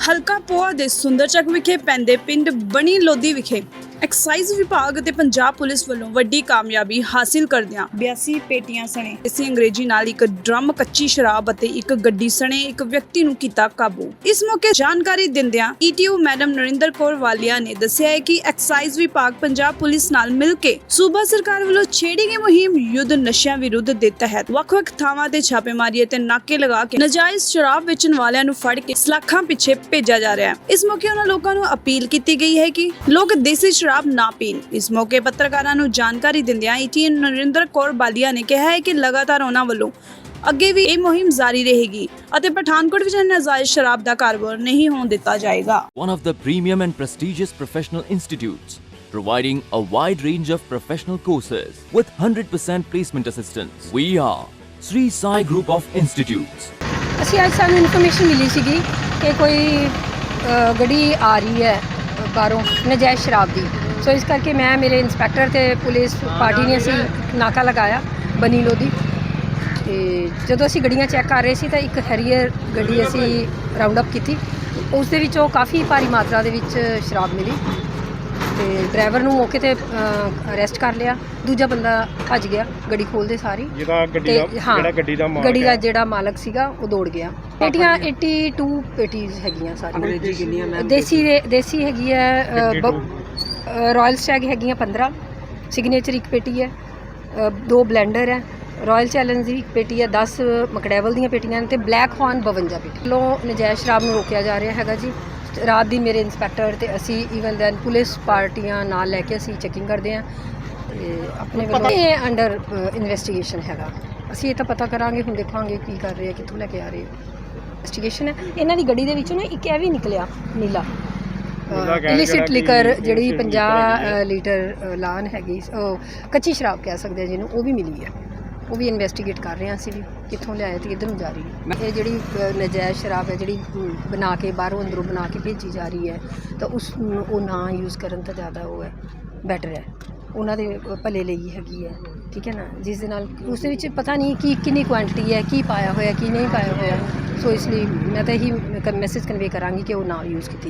ਹਲਕਾ ਪੋਆ ਦੇ ਸੁੰਦਰਚਕ ਵਿਖੇ ਪੈਂਦੇ ਪਿੰਡ ਬਣੀ ਲੋਦੀ ਵਿਖੇ ਐਕਸਾਈਜ਼ ਵਿਭਾਗ ਅਤੇ ਪੰਜਾਬ ਪੁਲਿਸ ਵੱਲੋਂ ਵੱਡੀ ਕਾਮਯਾਬੀ ਹਾਸਿਲ ਕਰਦਿਆਂ 82 ਪੇਟੀਆਂ ਸਣੇ। ਇਸੇ ਅੰਗਰੇਜ਼ੀ ਨਾਲ ਇੱਕ ਡਰਮ ਕੱਚੀ ਸ਼ਰਾਬ ਅਤੇ ਇੱਕ ਗੱਡੀ ਸਣੇ ਇੱਕ ਵਿਅਕਤੀ ਨੂੰ ਕੀਤਾ ਕਾਬੂ। ਇਸ ਮੌਕੇ ਜਾਣਕਾਰੀ ਦਿੰਦਿਆਂ ਈਟੀਓ ਮੈਡਮ ਨਰਿੰਦਰ ਕੌਰ ਵਾਲੀਆ ਨੇ ਦੱਸਿਆ ਹੈ ਕਿ ਐਕਸਾਈਜ਼ ਵਿਭਾਗ ਪੰਜਾਬ ਪੁਲਿਸ ਨਾਲ ਮਿਲ ਕੇ ਸੂਬਾ ਸਰਕਾਰ ਵੱਲੋਂ ਛੇੜੀ ਗਈ ਮੁਹਿੰਮ ਯੁੱਧ ਨਸ਼ਿਆਂ ਵਿਰੁੱਧ ਦੇ ਤਹਿਤ ਵੱਖ-ਵੱਖ ਥਾਵਾਂ ਤੇ ਛਾਪੇਮਾਰੀ ਅਤੇ ਨਾਕੇ ਲਗਾ ਕੇ ਨਜਾਇਜ਼ ਸ਼ਰਾਬ ਵੇਚਣ ਵਾਲਿਆਂ ਨੂੰ ਫੜ ਕੇ ਸਲਾਖਾਂ ਪਿੱਛੇ ਭੇਜਿਆ ਜਾ ਰਿਹਾ ਹੈ। ਇਸ ਮੌਕੇ ਉਹਨਾਂ ਲੋਕਾਂ ਨੂੰ ਅਪੀਲ ਕੀਤੀ ਗਈ ਹੈ ਕਿ ਲੋਕ ਦੇਸੀ ਸ਼ਰਾਬ ਨਾ ਪੀਣ ਇਸ ਮੌਕੇ ਪੱਤਰਕਾਰਾਂ ਨੂੰ ਜਾਣਕਾਰੀ ਦਿੰਦਿਆਂ ਈਟੀ ਨਰਿੰਦਰ ਕੌਰ ਬਾਲੀਆ ਨੇ ਕਿਹਾ ਹੈ ਕਿ ਲਗਾਤਾਰ ਉਹਨਾਂ ਵੱਲੋਂ ਅੱਗੇ ਵੀ ਇਹ ਮੁਹਿੰਮ ਜਾਰੀ ਰਹੇਗੀ ਅਤੇ ਪਠਾਨਕੋਟ ਵਿੱਚ ਨਜਾਇਜ਼ ਸ਼ਰਾਬ ਦਾ ਕਾਰੋਬਾਰ ਨਹੀਂ ਹੋਣ ਦਿੱਤਾ ਜਾਏਗਾ one of the premium and prestigious professional institutes, providing a wide range of professional courses with 100% placement assistance. We are Sri Sai Group of Institutes. ਅਸੀਂ ਅੱਜ ਸਾਨੂੰ ਇਨਫੋਰਮੇਸ਼ਨ ਮਿਲੀ ਸੀਗੀ ਕਿ ਕੋਈ ਅ, ਗੱਡੀ ਆ ਰਹੀ ਹੈ ਅ, ਬਾਹਰੋਂ ਨਜਾਇਜ਼ ਸ਼ਰਾਬ ਦੀ। ਸੋ ਇਸ ਕਰਕੇ ਮੈਂ ਮੇਰੇ ਇੰਸਪੈਕਟਰ ਤੇ ਪੁਲਿਸ ਪਾਰਟੀ ਨੇ ਅਸੀਂ ਨਾਕਾ ਲਗਾਇਆ ਬਨੀ ਲੋਦੀ ਤੇ ਜਦੋਂ ਅਸੀਂ ਗੱਡੀਆਂ ਚੈੱਕ ਕਰ ਰਹੇ ਸੀ ਤਾਂ ਇੱਕ ਹੈਰੀਅਰ ਗੱਡੀ ਅਸੀਂ ਰਾਉਂਡ ਅਪ ਕੀਤੀ। ਉਸ ਦੇ ਵਿੱਚੋਂ ਕਾਫੀ ਭਾਰੀ ਮਾਤਰਾ ਦੇ ਵਿੱਚ ਸ਼ਰਾਬ ਮਿਲੀ। ਤੇ ਡਰਾਈਵਰ ਨੂੰ ਮੌਕੇ ਤੇ ਅਰੈਸਟ ਕਰ ਲਿਆ। ਦੂਜਾ ਬੰਦਾ ਭੱਜ ਗਿਆ ਗੱਡੀ ਖੋਲਦੇ ਸਾਰੀ ਜਿਹਦਾ ਗੱਡੀ ਤੇ ਦਾ ਹਾਂ, ਜਿਹੜਾ ਗੱਡੀ ਦਾ ਮਾਲਕ ਗੱਡੀ ਦਾ ਹੈ। ਜਿਹੜਾ ਮਾਲਕ ਸੀਗਾ ਉਹ ਦੌੜ ਗਿਆ। ਪੇਟੀਆਂ 82 ਪੇਟੀਜ਼ ਹੈਗੀਆਂ ਸਾਰੀਆਂ। ਅੰਗਰੇਜ਼ੀ ਕਿੰਨੀਆਂ ਮੈਮ ਦੇਸੀ ਦੇ- ਦੇਸੀ ਹੈਗੀ ਹੈ 52 ਰਾਇਲ ਸਟੈਗ ਹੈਗੀਆਂ 15 ਸਿਗਨੇਚਰ ਇੱਕ ਪੇਟੀ ਹੈ। ਅ, ਦੋ ਬਲੈਂਡਰ ਹੈ। ਰਾਇਲ ਚੈਲੰਜ ਦੀ ਇੱਕ ਪੇਟੀ ਹੈ 10 ਮਕਡੈਵਲ ਦੀਆਂ ਪੇਟੀਆਂ ਨੇ ਤੇ ਬਲੈਕ ਹੌਰਨ 52 ਪੇਟੀ। ਲੋ ਨਜਾਇਜ਼ ਸ਼ਰਾਬ ਨੂੰ ਰੋਕਿਆ ਜਾ ਰਿਹਾ ਹੈਗਾ ਜੀ। ਰਾਤ ਦੀ ਮੇਰੇ ਇੰਸਪੈਕਟਰ ਤੇ ਅਸੀਂ ਈਵਨ ਦੈਨ ਪੁਲਿਸ ਪਾਰਟੀਆਂ ਨਾਲ ਲੈ ਕੇ ਅਸੀਂ ਚੈਕਿੰਗ ਕਰਦੇ ਤੇ ਆਪਣੇ ਵੱਲੋਂ ਇਹ ਅੰਡਰ ਇਨਵੈਸਟੀਗੇਸ਼ਨ ਹੈਗਾ। ਅਸੀਂ ਇਹ ਤਾਂ ਪਤਾ ਕਰਾਂਗੇ ਹੁਣ ਦੇਖਾਂਗੇ ਕੀ ਕਰ ਰਹੇ ਆ ਕਿੱਥੋਂ ਲੈ ਕੇ ਆ ਰਹੇ ਇਨਵੈਸਟੀਗੇਸ਼ਨ ਹੈ। ਇਹਨਾਂ ਦੀ ਗੱਡੀ ਦੇ ਵਿੱਚੋਂ ਨਾ ਇੱਕ ਇਹ ਵੀ ਨਿਕਲਿਆ ਨੀਲਾ। ਇਲਿਸਿਟ ਲਿਕਰ ਜਿਹੜੀ illicit 50 liquor ਹੈਗੀ ਅ, ਲੀਟਰ ਲਾਨ ਹੈਗੀ ਕੱਚੀ ਸ਼ਰਾਬ ਕਹਿ ਸਕਦੇ ਆ ਜਿਹਨੂੰ ਉਹ ਵੀ ਮਿਲੀ ਹੈ ਉਹ ਵੀ ਇਨਵੈਸਟੀਗੇਟ ਕਰ ਰਹੇ ਹਾਂ ਅਸੀਂ ਵੀ ਕਿੱਥੋਂ ਲਿਆਏ ਤੇ ਕਿੱਧਰ ਨੂੰ ਜਾ ਰਹੀ ਹੈ। ਇਹ ਜਿਹੜੀ ਅ, ਨਜਾਇਜ਼ ਸ਼ਰਾਬ ਹੈ ਜਿਹੜੀ ਅਮ, ਬਣਾ ਕੇ ਬਾਹਰੋਂ ਅੰਦਰੋਂ ਬਣਾ ਕੇ ਭੇਜੀ ਜਾ ਰਹੀ ਹੈ ਤਾਂ ਉਸ ਨੂੰ ਉਹ ਨਾ ਯੂਜ਼ ਕਰਨ ਤਾਂ ਜ਼ਿਆਦਾ ਉਹ ਹੈ ਬੈਟਰ ਹੈ। ਉਹਨਾਂ ਦੇ ਭਲੇ ਲਈ ਹੈਗੀ ਹੈ ਠੀਕ ਹੈ ਨਾ? ਜਿਸ ਦੇ ਨਾਲ ਉਸ ਦੇ ਵਿੱਚ ਪਤਾ ਨਹੀਂ ਕੀ ਕਿੰਨੀ ਕੁਆਂਟੀਟੀ ਹੈ ਕੀ ਪਾਇਆ ਹੋਇਆ ਕੀ ਨਹੀਂ ਪਾਇਆ ਹੋਇਆ। ਸੋ ਇਸ ਲਈ ਮੈਂ ਤਾਂ ਇਹੀ ਮੈਸੇਜ ਕਨਵੇ ਕਰਾਂਗੀ ਕਿ ਉਹ ਨਾ ਯੂਜ਼ ਕੀਤੀ